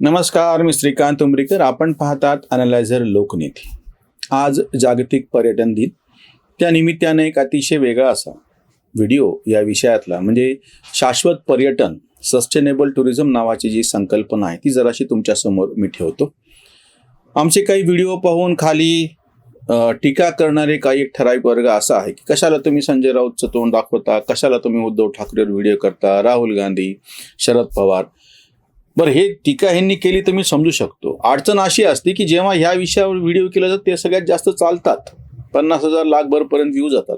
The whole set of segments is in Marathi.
नमस्कार मी श्रीकांत उमरीकर. आपण पाहतात अनालायझर लोकनीती. आज जागतिक पर्यटन दिन. त्या निमित्ताने एक अतिशय वेगळा असा व्हिडिओ या विषयातला म्हणजे शाश्वत पर्यटन सस्टेनेबल टुरिझम नावाची जी संकल्पना आहे ती जराशी तुमच्यासमोर मी ठेवतो. आमचे काही व्हिडिओ पाहून खाली टीका करणारे काही एक ठराविक वर्ग असा आहे की कशाला तुम्ही संजय राऊतचं तोंड दाखवता कशाला तुम्ही उद्धव ठाकरेवर व्हिडिओ करता राहुल गांधी शरद पवार बरं हे टीका ह्यांनी केली तर मी समजू शकतो. अडचण अशी असते की जेव्हा ह्या विषयावर व्हिडिओ केला जातो ते सगळ्यात जास्त चालतात. पन्नास हजार लाखभरपर्यंत व्ह्यू जातात.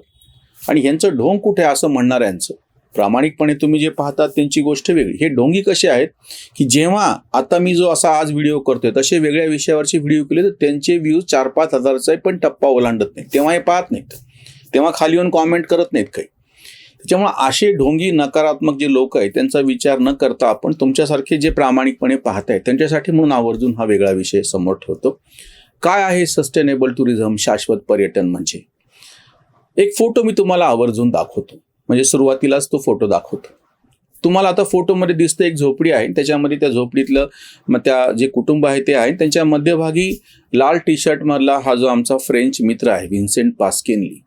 आणि ह्यांचं ढोंग कुठे आहे असं म्हणणाऱ्यांचं प्रामाणिकपणे तुम्ही जे पाहतात त्यांची गोष्ट वेगळी. हे ढोंगी कसे आहेत की जेव्हा आता मी जो असा आज व्हिडिओ करतोय तसे वेगळ्या विषयावरचे व्हिडिओ केले तर त्यांचे व्ह्यूज चार पाच हजारचा पण टप्पा ओलांडत नाही तेव्हा हे पाहत नाहीत. तेव्हा खाली येऊन कॉमेंट करत नाहीत काही. त्याच्यामुळे असे ढोंगी नकारात्मक जे लोक आहेत त्यांचा विचार न करता आपण तुमच्यासारखे जे प्रामाणिकपणे पाहताय त्यांच्यासाठी म्हणून आवर्जून हा वेगळा विषय समोर ठेवतो. काय आहे सस्टेनेबल टुरिझम शाश्वत पर्यटन म्हणजे? एक फोटो मी तुम्हाला आवर्जून दाखवतो. म्हणजे सुरुवातीलाच तो फोटो दाखवतो. तुम्हाला आता फोटोमध्ये दिसतं एक झोपडी आहे त्याच्यामध्ये त्या झोपडीतलं मग त्या जे कुटुंब आहे ते आहे त्यांच्या मध्यभागी लाल टी शर्टमधला हा जो आमचा फ्रेंच मित्र आहे विन्सेंट पास्केनली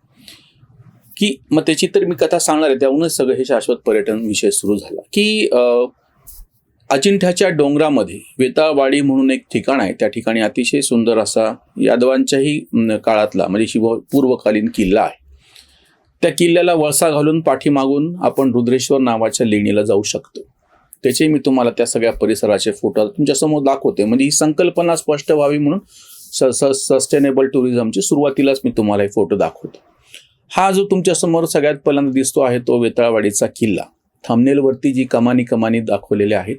की मग त्याची तर मी कथा सांगणार आहे त्याहूनच सगळं हे शाश्वत पर्यटन विषय सुरू झाला. की अजिंठ्याच्या डोंगरामध्ये वेताळवाडी म्हणून एक ठिकाण आहे त्या ठिकाणी अतिशय सुंदर असा यादवांच्याही काळातला म्हणजे शिव पूर्वकालीन किल्ला आहे. त्या किल्ल्याला वळसा घालून पाठीमागून आपण रुद्रेश्वर नावाच्या लेणीला जाऊ शकतो. त्याचे मी तुम्हाला त्या सगळ्या परिसराचे फोटो तुमच्यासमोर दाखवते. म्हणजे ही संकल्पना स्पष्ट व्हावी म्हणून सस्टेनेबल टुरिझमची सुरुवातीलाच मी तुम्हाला हे फोटो दाखवतो. हा जो तुमच्यासमोर सगळ्यात पहिल्यांदा दिसतो आहे तो वेताळवाडीचा किल्ला. थंबनेलवरती जी कमानी कमानी दाखवलेल्या आहेत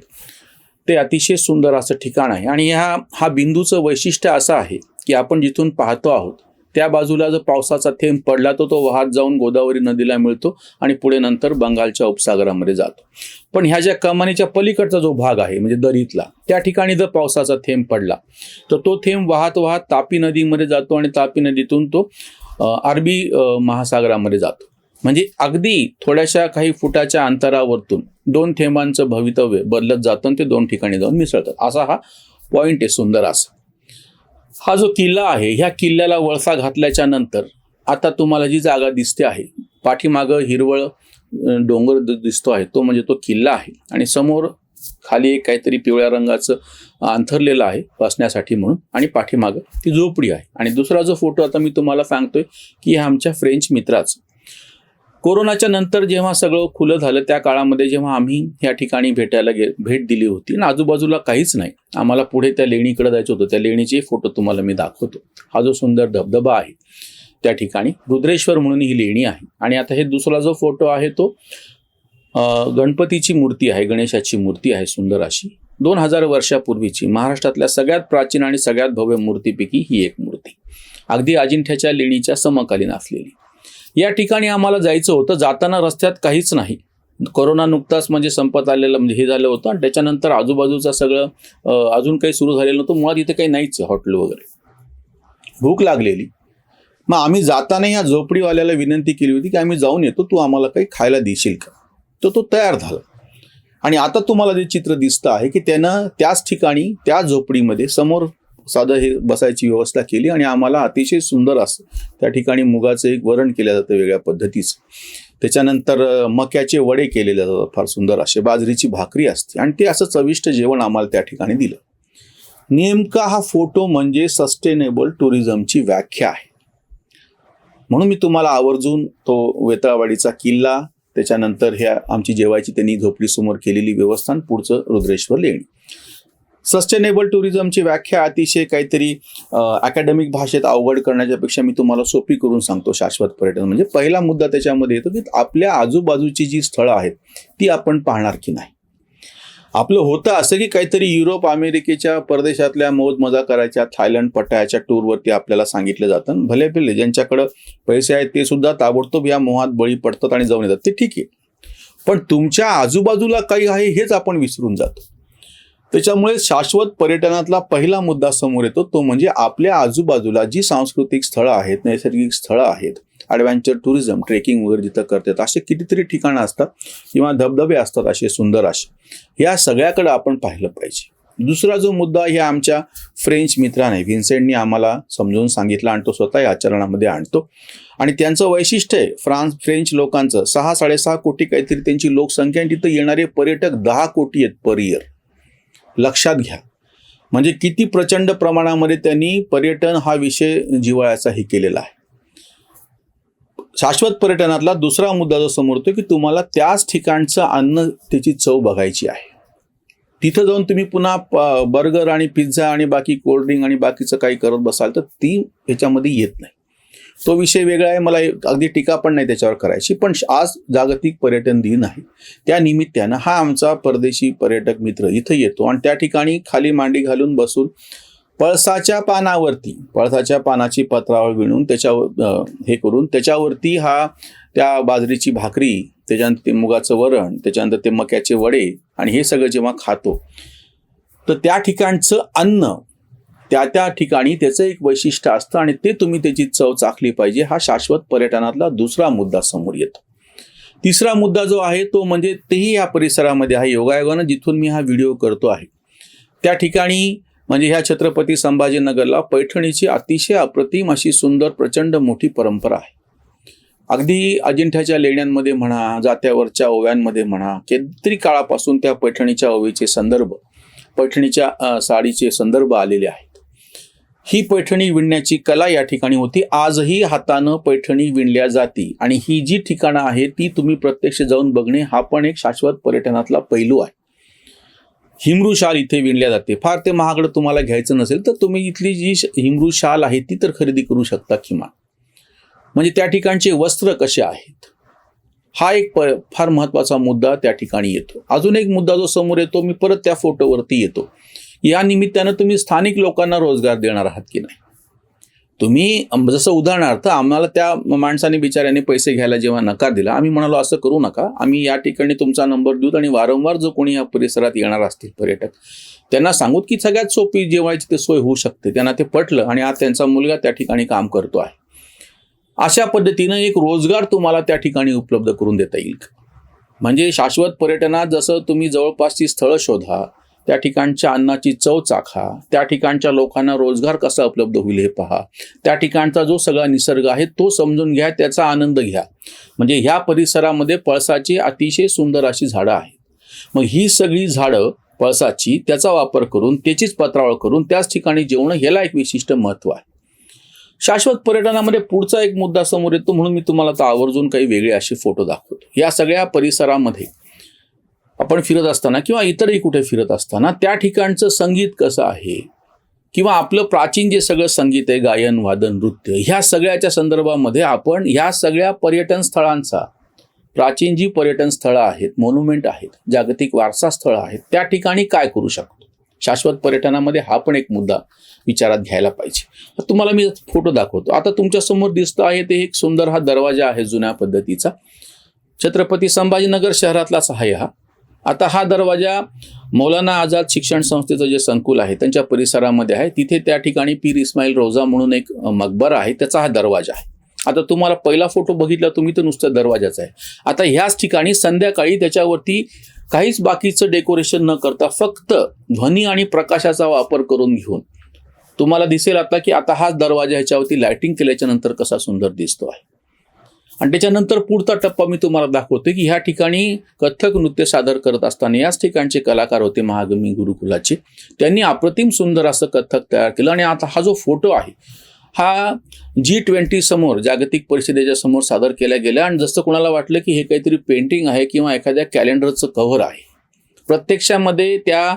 ते अतिशय सुंदर असं ठिकाण आहे. आणि ह्या हा बिंदूचं वैशिष्ट्य असं आहे की आपण जिथून पाहतो आहोत त्या बाजूला जर पावसाचा थेंब पडला तर तो वाहत जाऊन गोदावरी नदीला मिळतो आणि पुढे नंतर बंगालच्या उपसागरामध्ये जातो. पण ह्या ज्या कमानीच्या पलीकडचा जो भाग आहे म्हणजे दरीतला त्या ठिकाणी जर पावसाचा थेंब पडला तर तो थेंब वाहत वाहत तापी नदीमध्ये जातो आणि तापी नदीतून तो अरबी महासागरामध्ये जातो. म्हणजे अगदी थोड्याशा काही फुटाच्या अंतरावरतून दोन थेंबांचं भवितव्य बदलत जातं आणि ते दोन ठिकाणी जाऊन मिसळतात. असा हा पॉइंट आहे सुंदर असा. हा जो किल्ला आहे ह्या किल्ल्याला वळसा घातल्याच्या नंतर आता तुम्हाला जी जागा दिसते आहे पाठीमागं हिरवळ डोंगर दिसतो आहे तो म्हणजे तो किल्ला आहे. आणि समोर खाली एक काहीतरी पिवळ्या रंगाचं अंथरलेलं आहे बसण्यासाठी म्हणून आणि पाठीमागं ती झोपडी आहे. आणि दुसरा जो फोटो आता मी तुम्हाला सांगतोय की हा आमच्या फ्रेंच मित्राचा. कोरोनाच्या नंतर जेव्हा सगळं खुलं झालं त्या काळामध्ये जेव्हा आम्ही या ठिकाणी भेटायला गे भेट दिली होती आणि आजूबाजूला काहीच नाही. आम्हाला पुढे त्या लेणीकडे जायचं होतं. त्या लेणीचे फोटो तुम्हाला मी दाखवतो. हा जो सुंदर धबधबा आहे त्या ठिकाणी रुद्रेश्वर म्हणून ही लेणी आहे. आणि आता हे दुसरा जो फोटो आहे तो गणपतीची मूर्ती आहे गणेशाची मूर्ती आहे सुंदर अशी. दोन हजार वर्षापूर्वीची महाराष्ट्रातल्या सगळ्यात प्राचीन आणि सगळ्यात भव्य मूर्तीपैकी ही एक मूर्ती. अगदी अजिंठ्याच्या लेणीच्या समकालीन असलेली. या ठिकाणी आम्हाला जायचं होतं जाताना रस्त्यात काहीच नाही. कोरोना नुकताच म्हणजे संपत आलेलं म्हणजे हे झालं होतं आणि त्याच्यानंतर आजूबाजूचं सगळं अजून काही सुरू झालेलं नव्हतं. मुळात इथे काही नाहीच आहे हॉटेल वगैरे. भूक लागलेली. मग आम्ही जाताना या झोपडीवाल्याला विनंती केली होती की आम्ही जाऊन येतो तू आम्हाला काही खायला देशील का? तर तो तयार झाला. आणि आता तुम्हाला जे चित्र दिसतं आहे की त्यानं त्याच ठिकाणी त्या झोपडीमध्ये समोर साधं हे बसायची व्यवस्था केली आणि आम्हाला अतिशय सुंदर असं त्या ठिकाणी मुगाचं एक वरण केलं जातं वेगळ्या पद्धतीचं. त्याच्यानंतर मक्याचे वडे केलेले जातात फार सुंदर असे. बाजरीची भाकरी असते आणि ते असं चविष्ट जेवण आम्हाला त्या ठिकाणी दिलं. नेमका हा फोटो म्हणजे सस्टेनेबल टुरिझमची व्याख्या आहे. म्हणून मी तुम्हाला आवर्जून तो वेताळवाडीचा किल्ला त्याच्यानंतर ह्या आमची जेवायची त्यांनी झोपडीसमोर केलेली व्यवस्था पुढचं रुद्रेश्वर लेणी. सस्टेनेबल टुरिझमची व्याख्या अतिशय काहीतरी अकॅडमिक भाषेत अवघड करण्याच्या पेक्षा मी तुम्हाला सोपी करून सांगतो शाश्वत पर्यटन. म्हणजे पहिला मुद्दा त्याच्यामध्ये येतो की आपल्या आजूबाजूची जी स्थळं आहेत ती आपण पाहणार की नाही. आपलं होतं असं की काहीतरी युरोप अमेरिकेच्या परदेशातल्या मौज मजा करायच्या थायलंड पट्ट्याच्या टूरवरती आपल्याला सांगितलं जातं. आणि भले भले ज्यांच्याकडं पैसे आहेत ते सुद्धा ताबडतोब या मोहात बळी पडतात आणि जाऊन येतात. ते ठीक आहे. पण तुमच्या आजूबाजूला काही आहे हेच आपण विसरून जातो. त्याच्यामुळे शाश्वत पर्यटनातला पहिला मुद्दा समोर येतो. तो म्हणजे आपल्या आजूबाजूला जी सांस्कृतिक स्थळं आहेत नैसर्गिक स्थळं आहेत ॲडव्हेंचर टुरिझम ट्रेकिंग वगैरे जिथं करतात असे कितीतरी ठिकाणं असतात किंवा धबधबे असतात असे सुंदर असे. या सगळ्याकडे आपण पाहिलं पाहिजे. दुसरा जो मुद्दा हे आमच्या फ्रेंच मित्राने व्हिन्सेंटनी आम्हाला समजून सांगितला आणि तो स्वतः या आचरणामध्ये आणतो. आणि त्यांचं वैशिष्ट्य आहे फ्रान्स फ्रेंच लोकांचं सहा साडेसहा कोटी काहीतरी त्यांची लोकसंख्या आणि तिथं येणारे पर्यटक दहा कोटी आहेत पर इयर लक्षात घ्या. म्हणजे किती प्रचंड प्रमाणामध्ये त्यांनी पर्यटन हा विषय जिव्हाळ्याचा हे केलेला आहे. शाश्वत पर्यटनातला दुसरा मुद्दा जो समोर येतो की तुम्हाला त्याच ठिकाणचं अन्न त्याची चव बघायची आहे. तिथं जाऊन तुम्ही पुन्हा बर्गर आणि पिझ्झा आणि बाकी कोल्ड्रिंक आणि बाकीचं काही करत बसाल तर ती ह्याच्यामध्ये येत नाही. तो विषय वेगळा आहे मला अगदी टीका पण नाही त्याच्यावर करायची पण आज जागतिक पर्यटन दिन आहे. त्या निमित्तानं हा आमचा परदेशी पर्यटक मित्र इथं येतो आणि त्या ठिकाणी खाली मांडी घालून बसून पळसाच्या पानावरती पळसाच्या पानाची पत्रावळ विणून त्याच्यावर हे करून त्याच्यावरती हा त्या बाजरीची भाकरी त्याच्यानंतर ते मुगाचं वरण त्याच्यानंतर ते मक्याचे वडे आणि हे सगळं जेव्हा खातो तर त्या ठिकाणचं अन्न त्या त्या ठिकाणी त्याचं एक वैशिष्ट्य असतं आणि ते तुम्ही त्याची चव चाखली पाहिजे हा शाश्वत पर्यटनातला दुसरा मुद्दा समोर येतो. तिसरा मुद्दा जो आहे तो म्हणजे तेही या परिसरामध्ये आहे. योगायोगानं जिथून मी हा व्हिडिओ करतो आहे. त्या ठिकाणी म्हणजे ह्या छत्रपती संभाजीनगरला पैठणीची अतिशय अप्रतिम अशी सुंदर प्रचंड मोठी परंपरा आहे. अगदी अजिंठ्याच्या लेण्यांमध्ये म्हणा जात्यावरच्या ओव्यांमध्ये म्हणा कितीतरी काळापासून त्या पैठणीच्या ओवीचे संदर्भ पैठणीच्या साडीचे संदर्भ आलेले आहेत. ही पैठणी विणण्याची कला या ठिकाणी होती. आजही हातानं पैठणी विणल्या जाती आणि ही जी ठिकाणं आहेत ती तुम्ही प्रत्यक्ष जाऊन बघणे हा पण एक शाश्वत पर्यटनातला पैलू आहे. हिमरू शाल इथे विणल्या जाते. फार ते महागडं तुम्हाला घ्यायचं नसेल तर तुम्ही इथली जी श- हिमरू शाल आहे ती तर खरेदी करू शकता किमान. म्हणजे त्या ठिकाणचे वस्त्र कसे आहेत? हा एक प फार महत्त्वाचा मुद्दा त्या ठिकाणी येतो. अजून एक मुद्दा जो समोर येतो मी परत त्या फोटोवरती येतो. या निमित्तानं तुम्ही स्थानिक लोकांना रोजगार देणार आहात की नाही? तुम्ही जसं उदाहरणार्थ आम्हाला त्या माणसाने बिचाऱ्याने पैसे घ्यायला जेव्हा नकार दिला आम्ही म्हणालो असं करू नका. आम्ही या ठिकाणी तुमचा नंबर देऊत आणि वारंवार जो कोणी या परिसरात येणार असतील पर्यटक त्यांना सांगूत की सगळ्यात सोपी जेवायची ते सोय होऊ शकते. त्यांना ते पटलं आणि आज त्यांचा मुलगा त्या ठिकाणी काम करतो आहे. अशा पद्धतीनं एक रोजगार तुम्हाला त्या ठिकाणी उपलब्ध करून देता येईल. म्हणजे शाश्वत पर्यटनात जसं तुम्ही जवळपासची स्थळं शोधा त्या ठिकाणच्या अन्नाची चव चाखा. त्या ठिकाणच्या लोकांना रोजगार कसा उपलब्ध होईल हे पहा. त्या ठिकाणचा जो सगळा निसर्ग आहे तो समजून घ्या त्याचा आनंद घ्या. म्हणजे ह्या परिसरामध्ये पळसाची अतिशय सुंदर अशी झाडं आहेत. मग ही सगळी झाडं पळसाची त्याचा वापर करून त्याचीच पत्रावळ करून त्याच ठिकाणी जेवणं ह्याला एक विशिष्ट महत्त्व आहे. शाश्वत पर्यटनामध्ये पुढचा एक मुद्दा समोर येतो म्हणून मी तुम्हाला आता आवर्जून काही वेगळे असे फोटो दाखवतो. या सगळ्या परिसरामध्ये आपण फिरत असताना किंवा इतरही कुठे फिरत असताना त्या ठिकाणचं संगीत कसं आहे? किंवा आपलं प्राचीन जे सगळं संगीत आहे गायन वादन नृत्य ह्या सगळ्याच्या संदर्भामध्ये आपण ह्या सगळ्या पर्यटन स्थळांचा प्राचीन जी पर्यटन स्थळं आहेत मोन्युमेंट आहेत जागतिक वारसा स्थळं आहेत त्या ठिकाणी काय करू शकतो? शाश्वत पर्यटनामध्ये हा पण एक मुद्दा विचारात घ्यायला पाहिजे. तुम्हाला मी फोटो दाखवतो. आता तुमच्यासमोर दिसतं आहे ते एक सुंदर हा दरवाजा आहे जुन्या पद्धतीचा. छत्रपती संभाजीनगर शहरातलाच आहे हा. आता हा दरवाजा मौलाना आझाद शिक्षण संस्थेचं जे संकुल आहे त्यांच्या परिसरामध्ये आहे. तिथे त्या ठिकाणी पीर इस्माईल रोजा म्हणून एक मकबरा आहे त्याचा हा दरवाजा आहे. आता तुम्हाला पहिला फोटो बघितला तुम्ही तर नुसतं दरवाजाचा आहे. आता ह्याच ठिकाणी संध्याकाळी त्याच्यावरती काहीच बाकीचं डेकोरेशन न करता फक्त ध्वनी आणि प्रकाशाचा वापर करून घेऊन तुम्हाला दिसेल आता की आता हाच दरवाजा ह्याच्यावरती लायटिंग केल्याच्यानंतर कसा सुंदर दिसतो आहे. आणि त्याच्यानंतर पुढचा टप्पा मी तुम्हाला दाखवतो की ह्या ठिकाणी कथ्थक नृत्य सादर करत असताना याच ठिकाणचे कलाकार होते महागमी गुरुकुलाचे. त्यांनी अप्रतिम सुंदर असं कथ्थक तयार केलं आणि आता हा जो फोटो आहे हा जी ट्वेंटी समोर जागतिक परिषदेच्या समोर सादर केला गेला आणि जसं कोणाला वाटलं की हे काहीतरी पेंटिंग आहे किंवा एखाद्या कॅलेंडरचं कव्हर आहे. प्रत्यक्षामध्ये त्या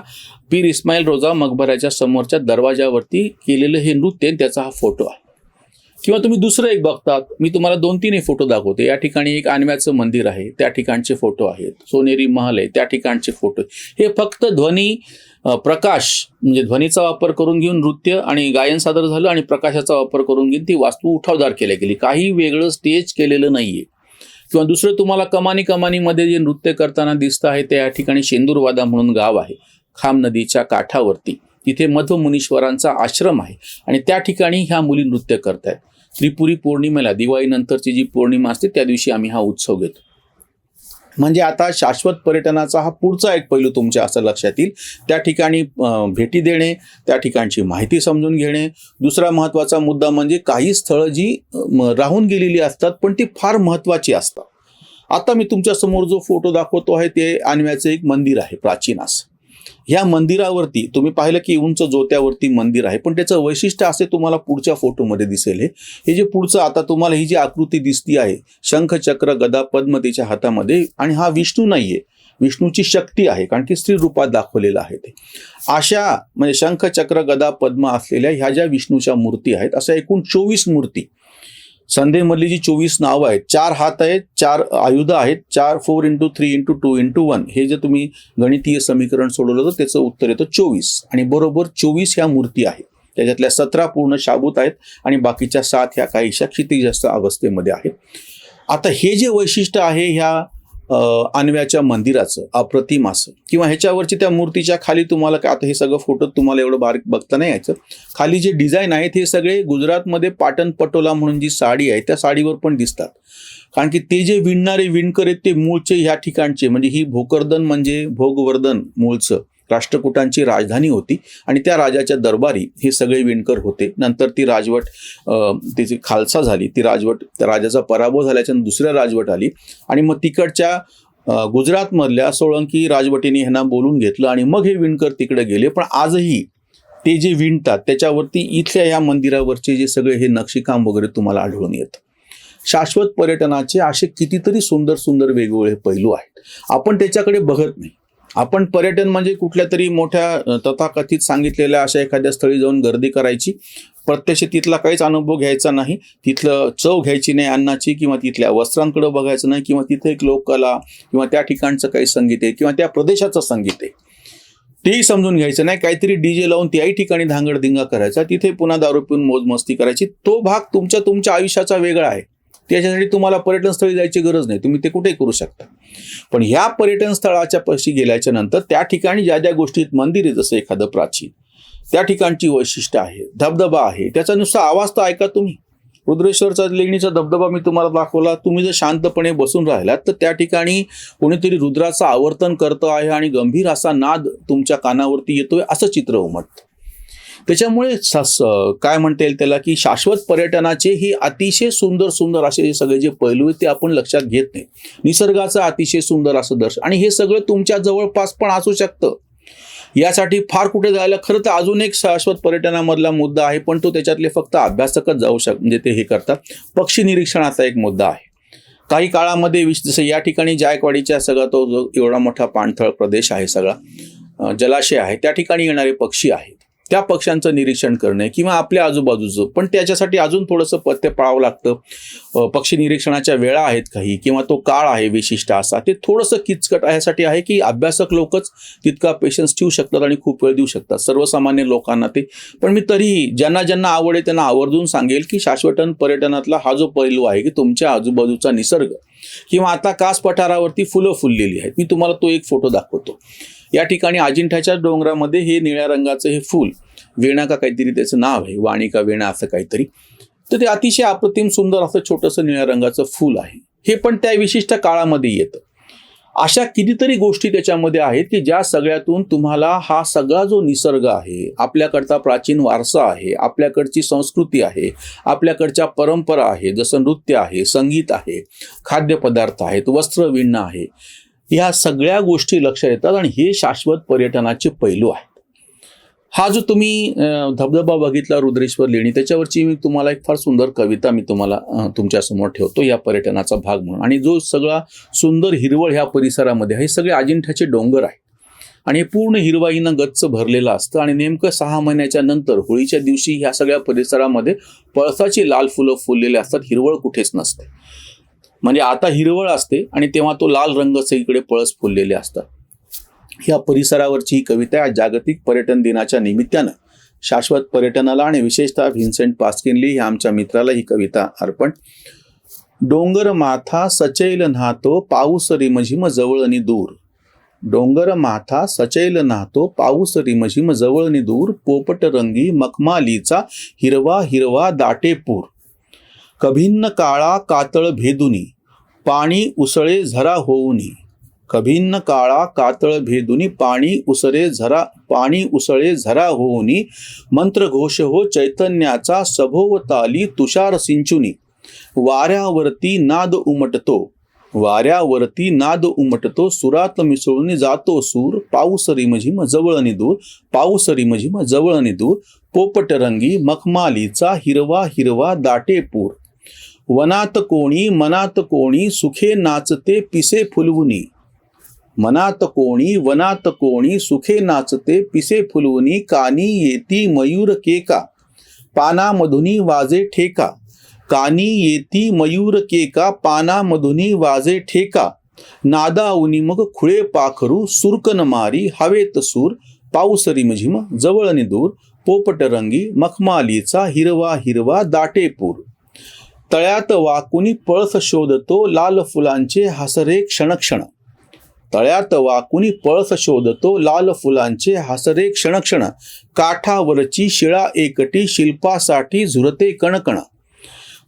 पीर इस्माईल रोजा मकबऱ्याच्या समोरच्या दरवाजावरती केलेलं हे नृत्य त्याचा हा फोटो आहे. किंवा तुम्ही दुसरं एक बघतात. मी तुम्हाला दोन तीनही फोटो दाखवते. या ठिकाणी एक आनव्याचं मंदिर आहे. त्या ठिकाणचे फोटो आहेत. सोनेरी महल आहे. त्या ठिकाणचे फोटो हे फक्त ध्वनी प्रकाश म्हणजे ध्वनीचा वापर करून घेऊन नृत्य आणि गायन सादर झालं आणि प्रकाशाचा वापर करून घेऊन ती वास्तू उठावदार केल्या गेली. काही वेगळं स्टेज केलेलं नाहीये. किंवा दुसरं तुम्हाला कमानी कमानीमध्ये जे नृत्य करताना दिसतं आहे ते या ठिकाणी शेंदूरवादा म्हणून गाव आहे. खाम नदीच्या काठावरती. तिथे मध्वमुनीश्वरांचा आश्रम आहे. आणि त्या ठिकाणी ह्या मुली नृत्य करतायत. त्रिपुरी पौर्णिमेला दिवाळीनंतरची जी पौर्णिमा असते त्या दिवशी आम्ही हा उत्सव घेतो. म्हणजे आता शाश्वत पर्यटनाचा हा पुढचा एक पैलू तुमच्या असं लक्षात येईल. त्या ठिकाणी भेटी देणे त्या ठिकाणची माहिती समजून घेणे. दुसरा महत्त्वाचा मुद्दा म्हणजे काही स्थळं जी राहून गेलेली असतात पण ती फार महत्त्वाची असतात. आता मी तुमच्यासमोर जो फोटो दाखवतो आहे ते आणव्याचं एक मंदिर आहे प्राचीन असं. ह्या मंदिरावरती तुम्ही पाहिलं की उंच जोत्यावरती मंदिर आहे. पण त्याचं वैशिष्ट्य असे तुम्हाला पुढच्या फोटोमध्ये दिसेल हे जे पुढचं आता तुम्हाला ही जी आकृती दिसती आहे शंख चक्र गदा पद्म तिच्या हातामध्ये आणि हा विष्णू नाहीये. विष्णूची शक्ती आहे कारण की स्त्री रूपात दाखवलेलं आहे ते. अशा म्हणजे शंख चक्र गदा पद्म असलेल्या ह्या ज्या विष्णूच्या मूर्ती आहेत अशा एकूण चोवीस मूर्ती संध्येमधली जी चोवीस नावं आहेत. चार हात आहेत चार आयुधं आहेत चार four into three into two into one हे जे तुम्ही गणितीय समीकरण सोडवलं तर त्याचं उत्तर येतं चोवीस. आणि बरोबर चोवीस ह्या मूर्ती आहेत. त्याच्यातल्या सतरा पूर्ण शाबूत आहेत आणि बाकीच्या सात ह्या काहीशा क्षितिजास्त अवस्थेमध्ये आहेत. आता हे जे वैशिष्ट्य आहे ह्या आणव्याच्या मंदिराचं अप्रतिम असं. किंवा ह्याच्यावरची त्या मूर्तीच्या खाली तुम्हाला काय आता हे सगळं फोटो तुम्हाला एवढं बारीक बघता नाही यायचं. खाली जे डिझाईन आहेत हे सगळे गुजरातमध्ये पाटण पटोला म्हणून जी साडी आहे त्या साडीवर पण दिसतात. कारण की ते जे विणणारे विणकर आहेत ते मूळचे ह्या ठिकाणचे. म्हणजे ही भोकरदन म्हणजे भोगवर्धन मूळचं. राष्ट्रकूटांची राजधानी होती आणि त्या राजाच्या दरबारी हे सगळे विणकर होते. नंतर ती राजवट त्याची खालसा झाली ती राजवट त्या राजाचा पराभव झाल्याच्या दुसऱ्या राजवट आली आणि मग तिकडच्या गुजरातमधल्या सोळंकी राजवटीने ह्यांना बोलून घेतलं आणि मग हे विणकर तिकडे गेले. पण आजही ते जे विणतात त्याच्यावरती इथल्या या मंदिरावरचे जे सगळे हे नक्षीकाम वगैरे तुम्हाला आढळून येतं. शाश्वत पर्यटनाचे असे कितीतरी सुंदर सुंदर वेगवेगळे पैलू आहेत. आपण त्याच्याकडे बघत नाही. आपण पर्यटन म्हणजे कुठल्या तरी मोठ्या तथाकथित सांगितलेल्या अशा एखाद्या स्थळी जाऊन गर्दी करायची. प्रत्यक्ष तिथला काहीच अनुभव घ्यायचा नाही. तिथलं चव घ्यायची नाही अन्नाची किंवा तिथल्या वस्त्रांकडे बघायचं नाही किंवा तिथे एक लोककला किंवा त्या ठिकाणचं काही संगीत आहे किंवा त्या प्रदेशाचं संगीत आहे. तेही समजून घ्यायचं नाही. काहीतरी डीजे लावून त्याही ठिकाणी धांगडधिंगा करायचा. तिथे पुन्हा दारू पिऊन मौज मस्ती करायची. तो भाग तुमच्या तुमच्या आयुष्याचा वेगळा आहे. त्याच्यासाठी तुम्हाला पर्यटनस्थळी जायची गरज नाही. तुम्ही ते कुठेही करू शकता. पण ह्या पर्यटन स्थळाच्या पशी गेल्याच्यानंतर त्या ठिकाणी ज्या ज्या गोष्टीत मंदिर आहे जसं एखादं प्राचीन त्या ठिकाणची वैशिष्ट्य आहे धबधबा आहे. त्याचा नुसता आवाज तर ऐका तुम्ही. रुद्रेश्वरचा लेणीचा धबधबा मी तुम्हाला दाखवला. तुम्ही जर शांतपणे बसून राहिलात तर त्या ठिकाणी कोणीतरी रुद्राचं आवर्तन करतं आहे आणि गंभीर असा नाद तुमच्या कानावरती येतोय असं चित्र उमटतं. त्याच्यामुळे शास काय म्हणता येईल त्याला की शाश्वत पर्यटनाचे ही अतिशय सुंदर सुंदर असे जे सगळे जे पैलू आहेत ते आपण लक्षात घेत नाही. निसर्गाचं अतिशय सुंदर असं दर्शन. आणि हे सगळं तुमच्या जवळपास पण असू शकतं. यासाठी फार कुठे जायला खरं तर अजून एक शाश्वत पर्यटनामधला मुद्दा आहे पण तो त्याच्यातले फक्त अभ्यासकच जाऊ शक म्हणजे ते हे करतात. पक्षी निरीक्षणाचा एक मुद्दा आहे. काही काळामध्ये विश जसं या ठिकाणी जायकवाडीच्या सगळा तो जो एवढा मोठा पाणथळ प्रदेश आहे सगळा जलाशय आहे त्या ठिकाणी येणारे पक्षी आहेत. त्या पक्ष्यांचं निरीक्षण करणे किंवा आपल्या आजूबाजूचं. पण त्याच्यासाठी अजून थोडंसं पथ्य पाळावं लागतं. पक्षी निरीक्षणाच्या वेळा आहेत काही किंवा तो काळ आहे विशिष्ट असा. ते थोडंसं किचकट यासाठी आहे की अभ्यासक लोकच तितका पेशन्स ठेवू शकतात आणि खूप वेळ देऊ शकतात. सर्वसामान्य लोकांना ते. पण मी तरीही ज्यांना ज्यांना आवड आहे त्यांना आवर्जून सांगेल की शाश्वतन पर्यटनातला हा जो पैलू आहे की तुमच्या आजूबाजूचा निसर्ग. किंवा आता कास पठारावरती फुलं फुललेली आहेत. मी तुम्हाला तो एक फोटो दाखवतो. या ठिकाणी अजिंठ्याच्या डोंगरामध्ये हे निळ्या रंगाचं हे फूल वेणा का काहीतरी त्याचं नाव आहे वाणी का वेणा असं काहीतरी. तर ते अतिशय अप्रतिम सुंदर असं छोटंसं निळ्या रंगाचं फूल आहे. हे पण त्या विशिष्ट काळामध्ये येतं. अशा कितीतरी गोष्टी त्याच्यामध्ये आहेत की ज्या सगळ्यातून तुम्हाला हा सगळा जो निसर्ग आहे आपल्याकडचा प्राचीन वारसा आहे आपल्याकडची संस्कृती आहे आपल्याकडच्या परंपरा आहे जसं नृत्य आहे संगीत आहे खाद्यपदार्थ आहेत वस्त्र विणणं आहे ह्या सगळ्या गोष्टी लक्षात येतात आणि हे शाश्वत पर्यटनाचे पैलू आहेत. हा जो तुम्ही धबधबा बघितला रुद्रेश्वर लेणी त्याच्यावरची मी तुम्हाला एक फार सुंदर कविता मी तुम्हाला तुमच्यासमोर ठेवतो या पर्यटनाचा भाग म्हणून. आणि जो सगळा सुंदर हिरवळ ह्या परिसरामध्ये हे सगळे अजिंठ्याचे डोंगर आहेत. आणि हे पूर्ण हिरवाईनं गच्च भरलेलं असतं आणि नेमकं सहा महिन्याच्या नंतर होळीच्या दिवशी ह्या सगळ्या परिसरामध्ये पळसाची लाल फुलं फुललेली असतात हिरवळ कुठेच नसते. म्हणजे आता हिरवळ असते आणि तेव्हा तो लाल रंग सगळीकडे पळस फुललेले असतात. या परिसरावरची ही कविता जागतिक पर्यटन दिनाच्या निमित्तानं शाश्वत पर्यटनाला आणि विशेषतः व्हिन्सेंट पास्किनली ह्या आमच्या मित्राला ही कविता अर्पण. डोंगर माथा सचैल नाहतो पाऊस रिमझिम जवळनी दूर. डोंगर माथा सचैल नाहतो पाऊस रिमझिम जवळनी दूर. पोपट रंगी मखमालीचा हिरवा हिरवा दाटेपूर. कभिन्न काळा कातळ भेदुनी पाणी उसळे झरा होऊनी. कभिन्न काळा कातळ भेदुनी पाणी उसळे झरा पाणी उसळे झरा होऊनी. मंत्रघोष हो चैतन्याचा सभोवताली तुषार सिंचुनी. वाऱ्यावरती नाद उमटतो वाऱ्यावरती नाद उमटतो सुरात मिसळून जातो सूर पाऊस रिमझिम जवळ निदूर पाऊस रिमझिम जवळ निदूर पोपट रंगी मखमालीचा हिरवा हिरवा दाटेपूर वनात कोणी मनात कोणी सुखे नाचते पिसे फुलवुनी. मनात कोणी वनात कोणी सुखे नाचते पिसे फुलवुनी कानी येती मयूर केका. पानामधुनी वाजे ठेका. कानी येती मयूर केका पानामधुनी वाजे ठेका. नादाउनी मग खुळे पाखरू सुरकन मारी हवेत सूर पाऊस रिमझिम जवळ दूर पोपट रंगी मखमालीचा हिरवा हिरवा दाटेपूर. तळ्यात वाकुनी पळस शोधतो लाल फुलांचे हसरे क्षणक्षण. तळ्यात वाकुनी पळस शोधतो लाल फुलांचे हसरे क्षणक्षण. काठावरची शिळा एकटी शिल्पासाठी झुरते कणकण.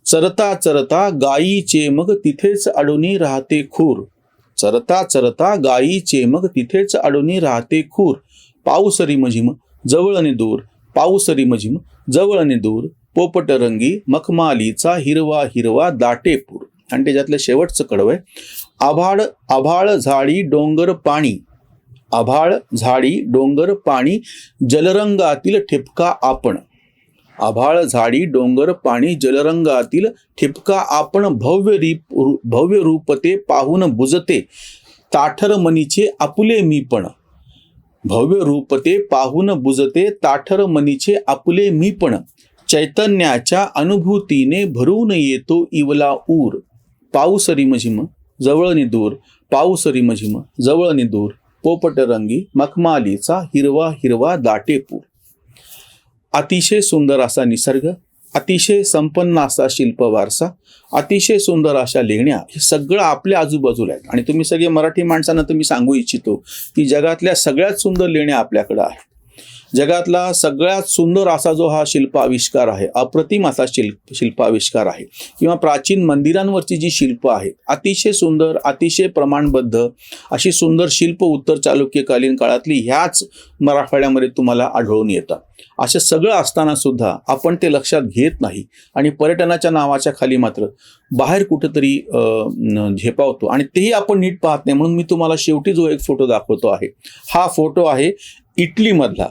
चरता चरता गायीचे मग तिथेच अडूनी राहते खूर. चरता चरता गायीचे मग तिथेच अडूनी राहते खूर. पाऊसरी रिमझिम जवळ आणि दूर. पाऊसरी रिमझिम जवळ आणि दूर. पोपट रंगी मखमालीचा हिरवा हिरवा दाटेपूर. आणि त्याच्यातलं शेवटचं कडव आहे. आभाळ आभाळ झाडी डोंगर पाणी. आभाळ झाडी डोंगर पाणी जलरंगातील ठिपका आपण. आभाळ झाडी डोंगर पाणी जलरंगातील ठिपका आपण भव्य रीप भव्य रूप ते पाहून बुजते. ताठर मनीचे आपुले मीपण भव्य रूप ते पाहून बुजते ताठर मनीचे आपुले मीपण चैतन्याच्या अनुभूतीने भरून येतो इवला ऊर. पाऊस रिमझिम जवळ निदूर पाऊस रिमझिम जवळ निदूर पोपट रंगी मखमालीचा हिरवा हिरवा दाटेपूर अतिशय सुंदर असा निसर्ग अतिशय संपन्न असा शिल्प वारसा अतिशय सुंदर अशा लेण्या हे सगळं आपल्या आजूबाजूला आहेत. आणि तुम्ही सगळे मराठी माणसांना तुम्ही सांगू इच्छितो की जगातल्या सगळ्यात सुंदर लेण्या आपल्याकडं आहेत. जगातला सगळ्यात सुंदर असा जो हा शिल्पाविष्कार आहे अप्रतिम असा शिल्प शिल्पाविष्कार आहे किंवा प्राचीन मंदिरांवरची जी शिल्प आहेत अतिशय सुंदर अतिशय प्रमाणबद्ध अशी सुंदर शिल्प उत्तर चालुक्यकालीन काळातली ह्याच मराठवाड्यामध्ये तुम्हाला आढळून येतात. असं सगळं असताना सुद्धा आपण ते लक्षात घेत नाही आणि पर्यटनाच्या नावाच्या खाली मात्र बाहेर कुठेतरी झेपावतो आणि तेही आपण नीट पाहत नाही. म्हणून मी तुम्हाला शेवटी जो एक फोटो दाखवतो आहे हा फोटो आहे इटलीमधला.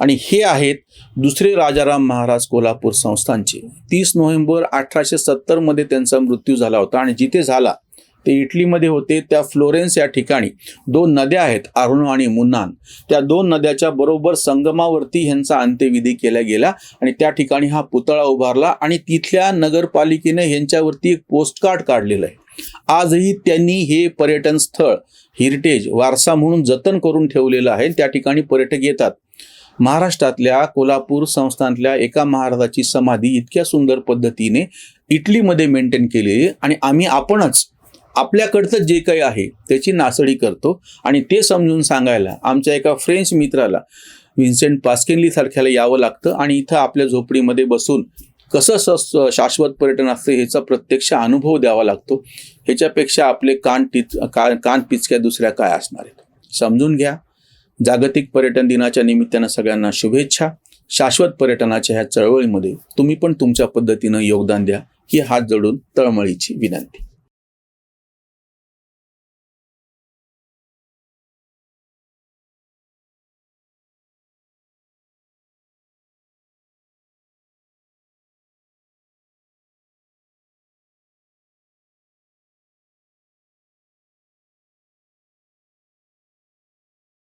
आणि हे आहेत दुसरे राजाराम महाराज कोल्हापूर संस्थांचे तीस नोव्हेंबर अठराशे सत्तरमध्ये त्यांचा मृत्यू झाला होता आणि जिथे झाला ते इटलीमध्ये होते. त्या फ्लोरेन्स या ठिकाणी दोन नद्या आहेत अरुणो आणि मुन्नान. त्या दोन नद्याच्या बरोबर संगमावरती ह्यांचा अंत्यविधी केला गेला आणि त्या ठिकाणी हा पुतळा उभारला आणि तिथल्या नगरपालिकेने ह्यांच्यावरती एक पोस्टकार्ड काढलेलं आहे. आजही त्यांनी हे पर्यटन स्थळ हेरिटेज वारसा म्हणून जतन करून ठेवलेलं आहे. त्या ठिकाणी पर्यटक येतात. महाराष्ट्रातल्या कोल्हापूर संस्थानातल्या एका महाराजाची समाधी इतक्या सुंदर पद्धतीने इटलीमध्ये मेंटेन केलेली आणि आम्ही आपणच आपल्याकडचं जे काही आहे त्याची नासडी करतो. आणि ते समजून सांगायला आमच्या एका फ्रेंच मित्राला विन्सेंट पास्केनली सारख्याला यावं लागतं आणि इथं आपल्या झोपडीमध्ये बसून कसं स शाश्वत पर्यटन असतं ह्याचा प्रत्यक्ष अनुभव द्यावा लागतो. ह्याच्यापेक्षा आपले कान टिच का कान पिचक्या दुसऱ्या काय असणार आहेत? समजून घ्या. जागतिक पर्यटन दिनाच्या निमित्तानं सगळ्यांना शुभेच्छा. शाश्वत पर्यटनाच्या ह्या चळवळीमध्ये तुम्ही पण तुमच्या पद्धतीनं योगदान द्या ही हात जोडून तळमळीची विनंती.